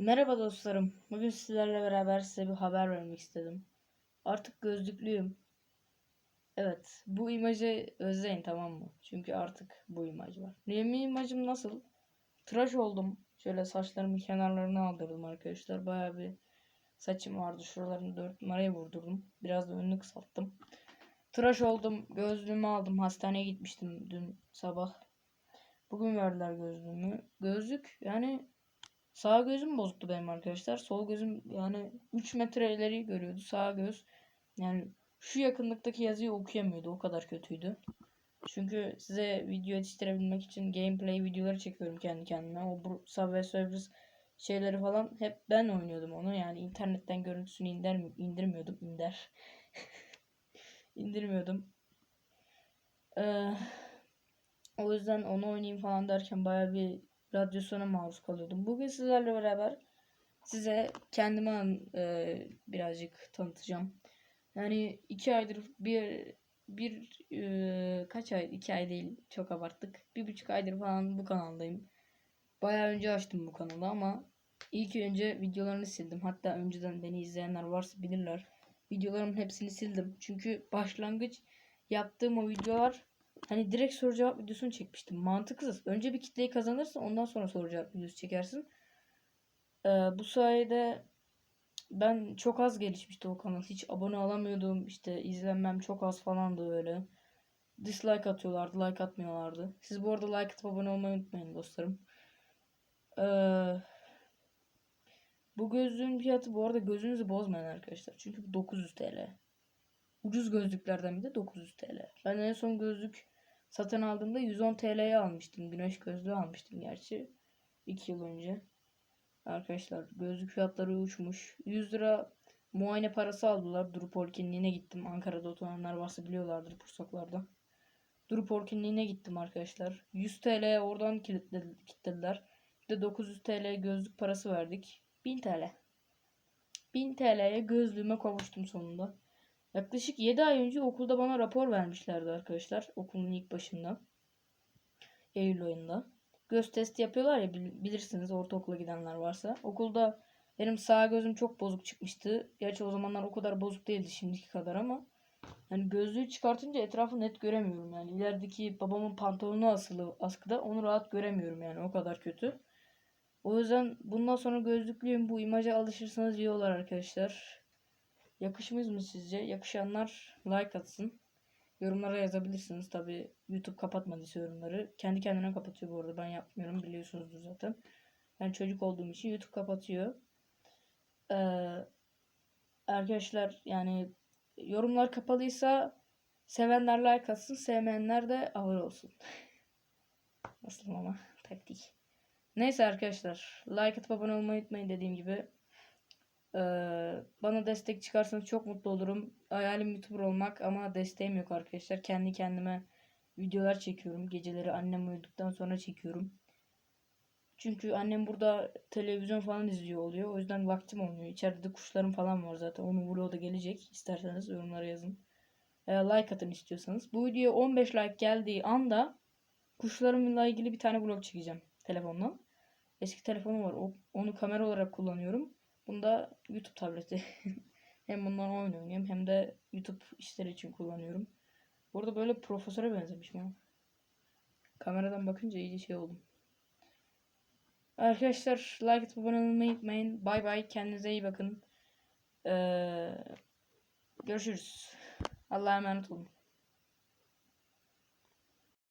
Merhaba dostlarım. Bugün sizlerle beraber size bir haber vermek istedim. Artık gözlüklüyüm. Evet, bu imajı özleyin tamam mı? Çünkü artık bu imaj var. Benim imajım nasıl? Tıraş oldum. Şöyle saçlarımın kenarlarını aldırdım arkadaşlar. Bayağı bir saçım vardı. Şuralarını 4 numaraya vurdurdum. Biraz da önünü kısalttım. Tıraş oldum. Gözlüğümü aldım. Hastaneye gitmiştim dün sabah. Bugün verdiler gözlüğümü. Gözlük yani Sağ gözüm bozuktu benim arkadaşlar. Sol gözüm yani 3 metre ileri görüyordu. Sağ göz yani şu yakınlıktaki yazıyı okuyamıyordu. O kadar kötüydü. Çünkü size video yetiştirebilmek için gameplay videoları çekiyorum kendi kendime. O Subway Surfers şeyleri falan hep ben oynuyordum onu. Yani internetten görüntüsünü indir, indirmiyordum. İnder. indirmiyordum. Ee, o yüzden onu oynayayım falan derken baya bir radyasyona maruz kalıyordum. Bugün sizlerle beraber size kendime e, birazcık tanıtacağım. Yani iki aydır bir bir e, kaç ay iki ay değil çok abarttık. Bir buçuk aydır falan bu kanaldayım. Bayağı önce açtım bu kanalı ama ilk önce videolarını sildim. Hatta önceden beni izleyenler varsa bilirler. Videolarımın hepsini sildim. Çünkü başlangıç yaptığım o videolar Hani direkt soru cevap videosunu çekmiştim. Mantıksız. Önce bir kitleyi kazanırsın ondan sonra soru cevap videosu çekersin. Ee, bu sayede ben çok az gelişmişti o kanal. Hiç abone alamıyordum. İşte izlenmem çok az falandı öyle. Dislike atıyorlardı, like atmıyorlardı. Siz bu arada like atıp abone olmayı unutmayın dostlarım. Ee, bu gözlüğün fiyatı bu arada gözünüzü bozmayın arkadaşlar. Çünkü bu 900 TL. Ucuz gözlüklerden bir de 900 TL. Ben en son gözlük satın aldığımda 110 TL'ye almıştım. Güneş gözlüğü almıştım gerçi. 2 yıl önce. Arkadaşlar gözlük fiyatları uçmuş. 100 lira muayene parası aldılar. Duru Polikliniğine gittim. Ankara'da oturanlar varsa biliyorlardır pursaklarda. Duru Polikliniğine gittim arkadaşlar. 100 TL oradan kilitlediler. Bir de 900 TL gözlük parası verdik. 1000 TL. 1000 TL'ye gözlüğüme kavuştum sonunda. Yaklaşık 7 ay önce okulda bana rapor vermişlerdi arkadaşlar. Okulun ilk başında. Eylül ayında. Göz testi yapıyorlar ya bilirsiniz ortaokula gidenler varsa. Okulda benim sağ gözüm çok bozuk çıkmıştı. Gerçi o zamanlar o kadar bozuk değildi şimdiki kadar ama. Yani gözlüğü çıkartınca etrafı net göremiyorum yani. İlerideki babamın pantolonu asılı askıda onu rahat göremiyorum yani o kadar kötü. O yüzden bundan sonra gözlüklüyüm. Bu imaja alışırsanız iyi olur arkadaşlar. Yakışmaz mı sizce? Yakışanlar like atsın. Yorumlara yazabilirsiniz. Tabi YouTube kapatmadıysa yorumları. Kendi kendine kapatıyor bu arada. Ben yapmıyorum biliyorsunuzdur zaten. Ben çocuk olduğum için YouTube kapatıyor. Ee, arkadaşlar yani yorumlar kapalıysa sevenler like atsın. Sevmeyenler de ağır olsun. Nasıl ama taktik. Neyse arkadaşlar. Like atıp abone olmayı unutmayın dediğim gibi. Bana destek çıkarsanız çok mutlu olurum. Hayalim YouTuber olmak ama desteğim yok arkadaşlar. Kendi kendime videolar çekiyorum. Geceleri annem uyuduktan sonra çekiyorum. Çünkü annem burada televizyon falan izliyor oluyor. O yüzden vaktim olmuyor. İçeride de kuşlarım falan var zaten. Onun vlogu da gelecek. İsterseniz yorumlara yazın. Ee, like atın istiyorsanız. Bu videoya 15 like geldiği anda kuşlarımla ilgili bir tane vlog çekeceğim telefonla. Eski telefonum var. Onu kamera olarak kullanıyorum. Bunda YouTube tableti. hem bundan oynuyorum hem de YouTube işleri için kullanıyorum. Burada böyle profesöre benzemiş mi? Kameradan bakınca iyice şey oldum. Arkadaşlar like atıp abone olmayı unutmayın. Bay bay. Kendinize iyi bakın. Ee, görüşürüz. Allah'a emanet olun.